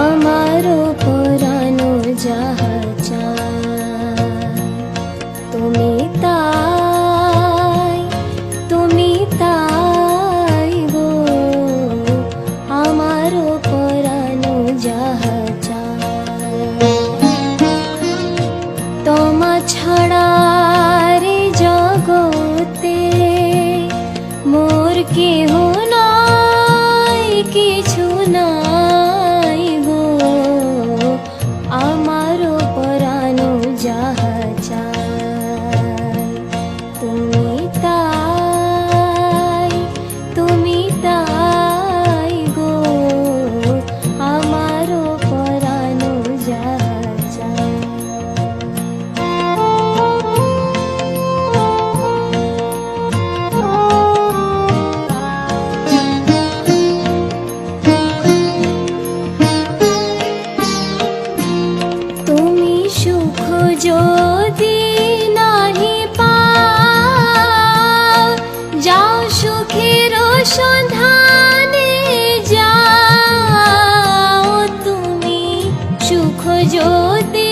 আমারও পরানো যাহা তুমি তাই তুমি তাই গো। আমারও পরানো যাহা তোমা ছাড়া রে জগতে মোর কেহ সন্ধানে যাও তুমি সুখ যদি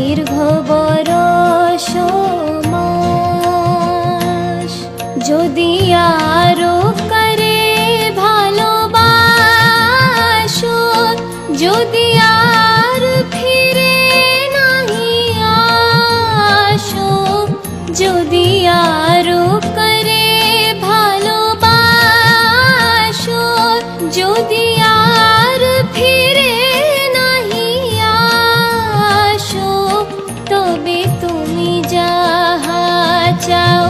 যদি আর ফিরে নাহি আসো। যদি আরও করে ভালোবাসো, যদি আর ফিরে নাহি আসো, তবে তুমি যাহা চাও